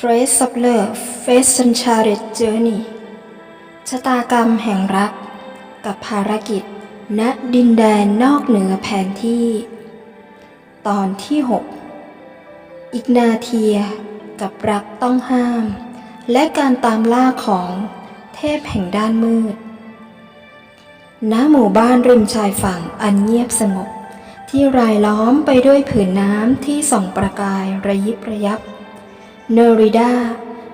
Trace of Love Face Uncharted Journey ชะตากรรมแห่งรัก กับภารกิจ ณดินแดนนอกเหนือแผนที่ ตอนที่ 6อิกนาเทียกับรักต้องห้าม และการตามล่าของเทพแห่งด้านมืด ณหมู่บ้านริมชายฝั่งอันเงียบสงบ ที่รายล้อมไปด้วยผืนน้ำที่ส่องประกายระยิบระยับ เนริดา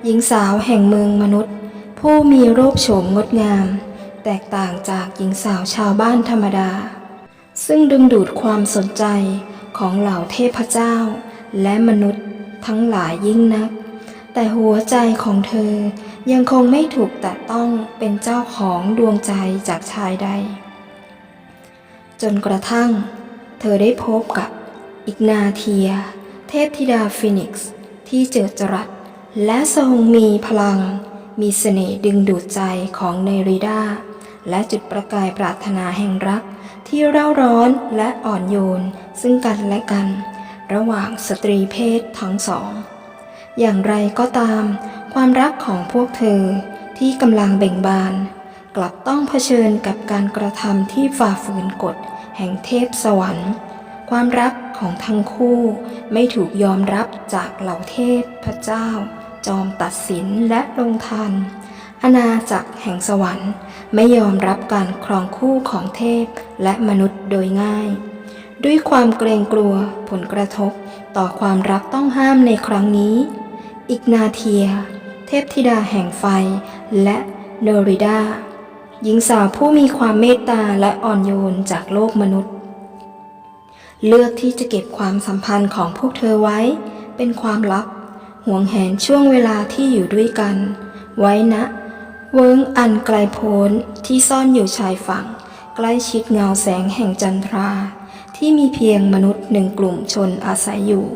หญิงสาวแห่งเมืองมนุษย์ ผู้มีรูปโฉมงดงาม แตกต่างจากหญิงสาวชาวบ้านธรรมดา ซึ่งดึงดูดความสนใจของเหล่าเทพเจ้า และมนุษย์ทั้งหลายยิ่งนัก แต่หัวใจของเธอยังคงไม่ถูกแตะต้องเป็นเจ้าของดวงใจจากชายใด จนกระทั่ง เธอได้พบกับอิกนาเทีย เทพธิดาฟินิกซ์ ที่เจิดจรัส และทรงมีพลัง มีเสน่ห์ดึงดูดใจของเนริดาและจุดประกายปรารถนาแห่งรัก ที่เร่าร้อนและอ่อนโยน ซึ่งกันและกัน ระหว่างสตรีเพศทั้งสอง อย่างไรก็ตาม ความรักของพวกเธอที่กำลังเบ่งบาน กลับต้องเผชิญกับการกระทำที่ฝ่าฝืนกฎ แห่งเทพสวรรค์ ความรัก ของทั้งคู่ไม่ถูกยอมรับจากเหล่าเทพพระเจ้า จอมตัดสินและลงทัน อาณาจักรแห่งสวรรค์ไม่ยอมรับการครองคู่ของเทพและมนุษย์โดยง่าย ด้วยความเกรงกลัวผลกระทบต่อความรักต้องห้ามในครั้งนี้ อิกนาเทีย เทพธิดาแห่งไฟและเนริดาหญิงสาวผู้มีความเมตตาและอ่อนโยนจากโลกมนุษย์ เลือกที่จะเก็บความสัมพันธ์ของพวกเธอไว้ เป็นความลับ ห่วงแหนช่วงเวลาที่อยู่ด้วยกัน ไว้นะ เวิ้งอันไกลโพ้นที่ซ่อนอยู่ชายฝั่ง ใกล้ชิดเงาแสงแห่งจันทรา ที่มีเพียงมนุษย์หนึ่งกลุ่มชนอาศัยอยู่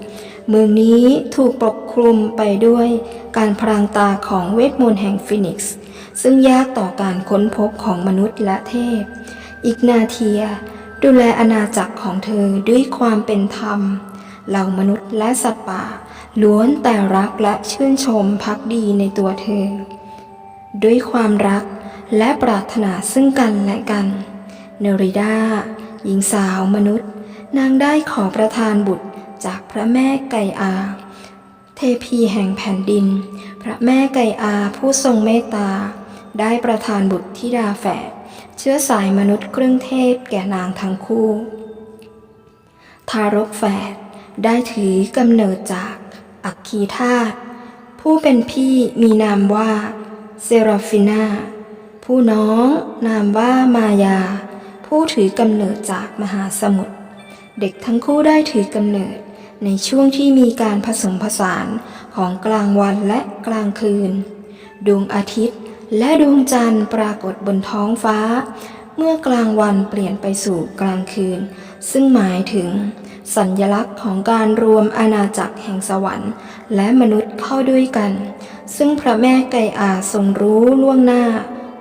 เมืองนี้ถูกปกคลุมไปด้วยการพรางตาของเวทมนต์แห่งฟินิกซ์ซึ่งยากต่อการค้นพบของมนุษย์และเทพอิกนาเทีย ดูแลอาณาจักรของเธอด้วยความเป็นธรรม เหล่ามนุษย์และสัตว์ป่า ล้วนแต่รักและชื่นชมพักดีในตัวเธอ ด้วยความรักและปรารถนาซึ่งกันและกันเนริดาหญิงสาวมนุษย์ นางได้ขอประทานบุตรจากพระแม่ไก่อา เทพีแห่งแผ่นดิน พระแม่ไก่อาผู้ทรงเมตตา ได้ประทานบุตรธิดาแฝด ชื้อสายมนุษย์ครึ่งเทพแก่นางทั้งคู่ ทารกแฝดได้ถือกำเนิดจากอัคคีธาตุผู้เป็นพี่มีนามว่าเซราฟิน่าผู้น้องนามว่ามายา ผู้ถือกำเนิดจากมหาสมุทรเด็กทั้งคู่ได้ถือกำเนิดในช่วงที่มีการผสมผสานของกลางวันและกลางคืน ดวงอาทิตย์ และดวงจันทร์ปรากฏบนท้องฟ้า เมื่อกลางวันเปลี่ยนไปสู่กลางคืน ซึ่งหมายถึง สัญญลักษณ์ของการรวมอาณาจักรแห่งสวรรค์ และมนุษย์เข้าด้วยกัน ซึ่งพระแม่ไก่อาทรงรู้ล่วงหน้า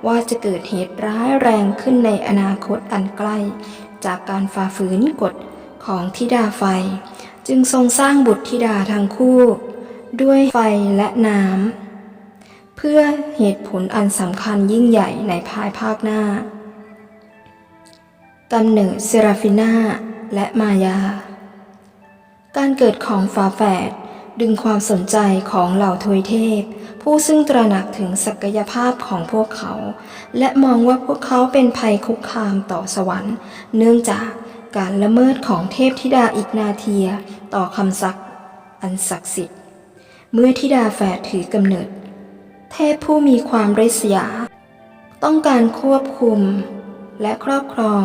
ว่าจะเกิดเหตุร้ายแรงขึ้นในอนาคตอันใกล้ จากการฝ่าฝืนกฎของธิดาไฟ จึงทรงสร้างบุตรธิดาทั้งคู่ ด้วยไฟและน้ำ พื่อเหตุผลอันสำคัญยิ่งใหญ่ในภายภาคหน้า กำเนิดเซราฟิน่าและมายา การเกิดของฝาแฝดดึงความสนใจของเหล่าทวยเทพ ผู้ซึ่งตระหนักถึงศักยภาพของพวกเขา และมองว่าพวกเขาเป็นภัยคุกคามต่อสวรรค์ เนื่องจากการละเมิดของเทพธิดาอิกนาเทีย ต่อคำสักอันศักดิ์สิทธิ์ เมื่อธิดาแฝดถือกำเนิด เทพผู้มีความริษยา ต้องการควบคุม และครอบครอง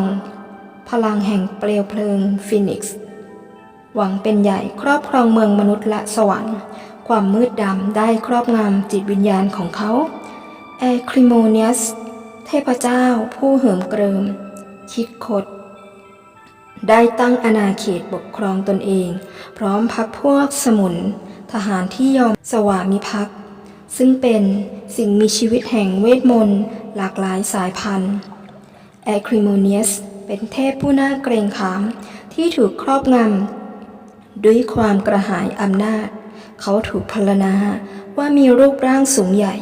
พลังแห่งเปลวเพลิงฟินิกซ์ หวังเป็นใหญ่ครอบครองเมืองมนุษย์และสวรรค์ ความมืดดำได้ครอบงำจิตวิญญาณของเขาแอคริโมเนียส เทพเจ้าผู้เหิมเกริม คิดคด ได้ตั้งอาณาเขตปกครองตนเอง พร้อมพักพวกสมุน ทหารที่ยอมสวามิภักดิ์ ซึ่งเป็นสิ่งมีชีวิตแห่งเวทมนต์หลากหลายสายพันธุ์แอคริโมเนียสเป็นเทพผู้น่าเกรงขามที่ถูกครอบงำด้วยความกระหายอำนาจ เขาถูกพรรณนาว่ามีรูปร่างสูงใหญ่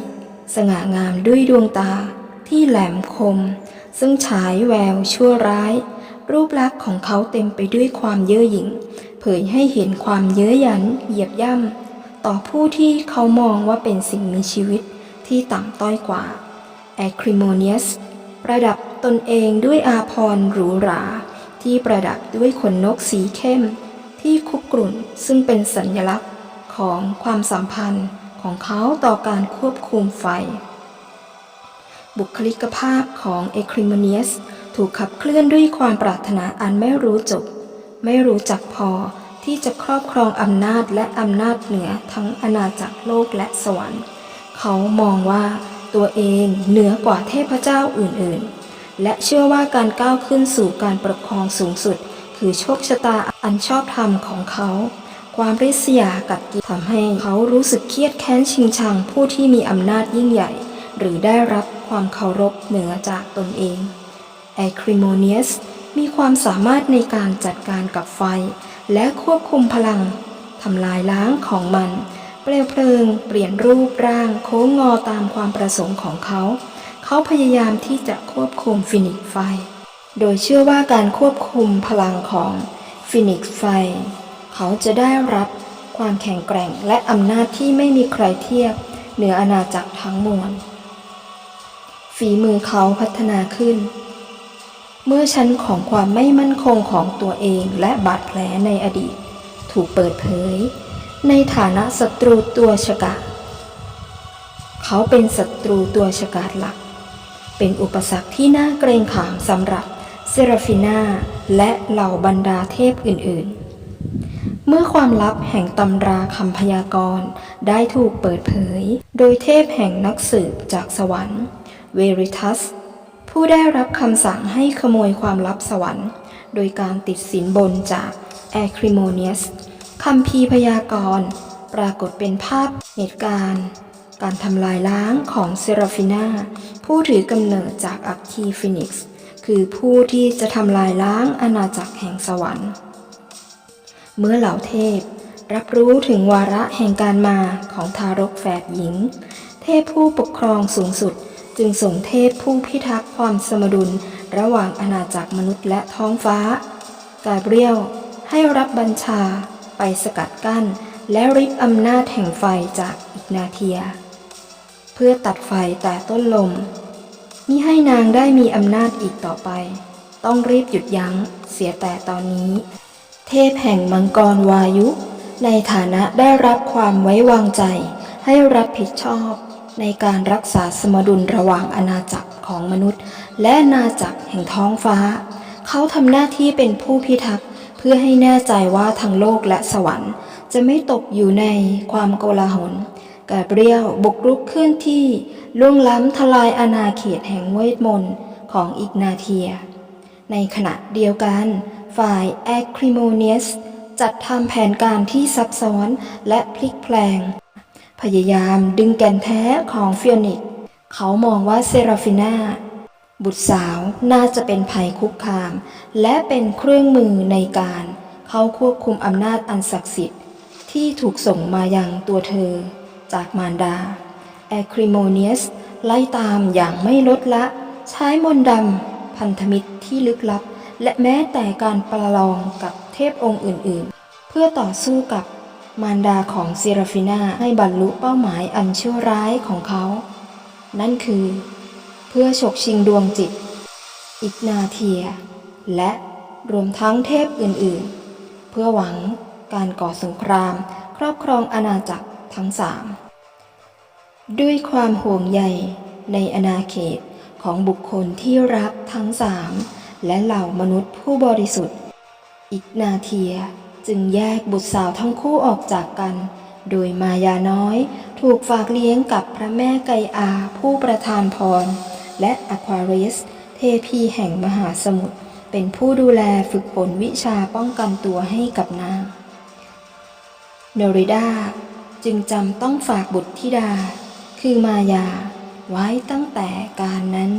สง่างามด้วยดวงตาที่แหลมคม ซึ่งฉายแววชั่วร้าย รูปลักษณ์ของเขาเต็มไปด้วยความเย่อหยิ่ง เผยให้เห็นความเย้ยหยันเหยียบย่ำ ต่อผู้ที่เขามองว่าเป็นสิ่งมีชีวิตที่ต่ำต้อยกว่า acrimonious ประดับตนเองด้วยอาภรณ์หรูหรา ที่ประดับด้วยขนนกสีเข้ม ที่คุกรุ่นซึ่งเป็นสัญลักษณ์ของความสัมพันธ์ของเขาต่อการควบคุมไฟ บุคลิกภาพของ e c r i m o n i u s ถูกขับเคลื่อนด้วยความปรารถนาอันไม่รู้จบ ไม่รู้จักพอ ที่จะครอบครองอำนาจและอำนาจเหนือทั้งอาณาจักรโลกและสวรรค์ เขามองว่าตัวเองเหนือกว่าเทพเจ้าอื่นๆ และเชื่อว่าการก้าวขึ้นสู่การปกครองสูงสุด คือโชคชะตาอันชอบธรรมของเขา ความริษยากัดกินทำให้เขารู้สึกเครียดแค้นชิงชังผู้ที่มีอำนาจยิ่งใหญ่ หรือได้รับความเคารพเหนือจากตนเอง Acrimonious มีความสามารถในการจัดการกับไฟ และควบคุมพลังทำลายล้างของมัน เปลวเพลิง เปลี่ยนรูปร่างโค้งงอตามความประสงค์ของเขา เขาพยายามที่จะควบคุมฟินิกซ์ไฟ โดยเชื่อว่าการควบคุมพลังของฟินิกซ์ไฟ เขาจะได้รับความแข็งแกร่งและอำนาจที่ไม่มีใครเทียบ เหนืออาณาจักรทั้งมวลฝีมือเขาพัฒนาขึ้น เมื่อชั้นของความไม่มั่นคงของตัวเองและบาดแผลในอดีต ถูกเปิดเผย ในฐานะศัตรูตัวฉกาจเขาเป็นศัตรูตัวฉกาจหลัก เป็นอุปสรรคที่น่าเกรงขามสำหรับเซราฟินาและเหล่าบรรดาเทพอื่นๆ เมื่อความลับแห่งตำราคำพยากรณ์ได้ถูกเปิดเผย โดยเทพแห่งนักสืบจากสวรรค์เวริทัส ผู้ได้รับคำสั่งให้ขโมยความลับสวรรค์ โดยการติดสินบนจากแอคริโมเนียสคำพีพยากรณ์ปรากฏเป็นภาพเหตุการณ์ การทำลายล้างของเซราฟิน่า ผู้ถือกำเนิดจากอัคคีฟินิกซ์คือผู้ที่จะทำลายล้างอาณาจักรแห่งสวรรค์ เมื่อเหล่าเทพ รับรู้ถึงวาระแห่งการมาของทารกแฝดหญิง เทพผู้ปกครองสูงสุด จึงส่งเทพผู้พิทักษ์ความสมดุลระหว่างอาณาจักรมนุษย์และท้องฟ้า กาเบรียลให้รับบัญชาไปสกัดกั้น และริบอำนาจแห่งไฟจากอิกนาเทีย เพื่อตัดไฟแต่ต้นลมมิให้นางได้มีอำนาจอีกต่อไป ต้องรีบหยุดยั้งเสียแต่ตอนนี้ เทพแห่งมังกรวายุ ในฐานะได้รับความไว้วางใจให้รับผิดชอบ ในการรักษาสมดุลระหว่างอาณาจักรของมนุษย์ และอาณาจักรแห่งท้องฟ้า เขาทำหน้าที่เป็นผู้พิทักษ์เพื่อให้แน่ใจว่าทั้งโลกและสวรรค์ จะไม่ตกอยู่ในความโกลาหลกาเบรียลบุกรุกเคลื่อนที่ล่วงล้ำทลายอาณาเขตแห่งเวทมนต์ของอิกนาเทีย ในขณะเดียวกัน ฝ่ายแอคริโมเนียสจัดทำแผนการที่ซับซ้อนและพลิกแพลง พยายามดึงแก่นแท้ของฟิโอนิก เขามองว่าเซราฟิน่า บุตรสาวน่าจะเป็นภัยคุกคาม และเป็นเครื่องมือในการเข้าควบคุมอำนาจอันศักดิ์สิทธิ์ ที่ถูกส่งมายังตัวเธอ จากมารดา แอคริโมเนียสไล่ตามอย่างไม่ลดละ ใช้มนต์ดำพันธมิตรที่ลึกลับ และแม้แต่การประลองกับเทพองค์อื่นๆ เพื่อต่อสู้กับ มารดาของเซราฟิน่าให้บรรลุเป้าหมายอันชั่วร้ายของเขา นั่นคือ เพื่อฉกชิงดวงจิต อิกนาเทีย และรวมทั้งเทพอื่นๆ เพื่อหวังการก่อสงคราม ครอบครองอาณาจักรทั้งสามด้วยความห่วงใยในอาณาเขตของบุคคลที่รักทั้งสามและเหล่ามนุษย์ผู้บริสุทธิ์ อิกนาเทีย จึงแยกบุตรสาวทั้งคู่ออกจากกัน โดยมายาน้อยถูกฝากเลี้ยงกับพระแม่ไกอาผู้ประทานพร และอควาเรสเทพีแห่งมหาสมุทรเป็นผู้ดูแลฝึกฝนวิชาป้องกันตัวให้กับนางเนริดาจึงจำต้องฝากบุตรธิดา คือมายาไว้ตั้งแต่การนั้น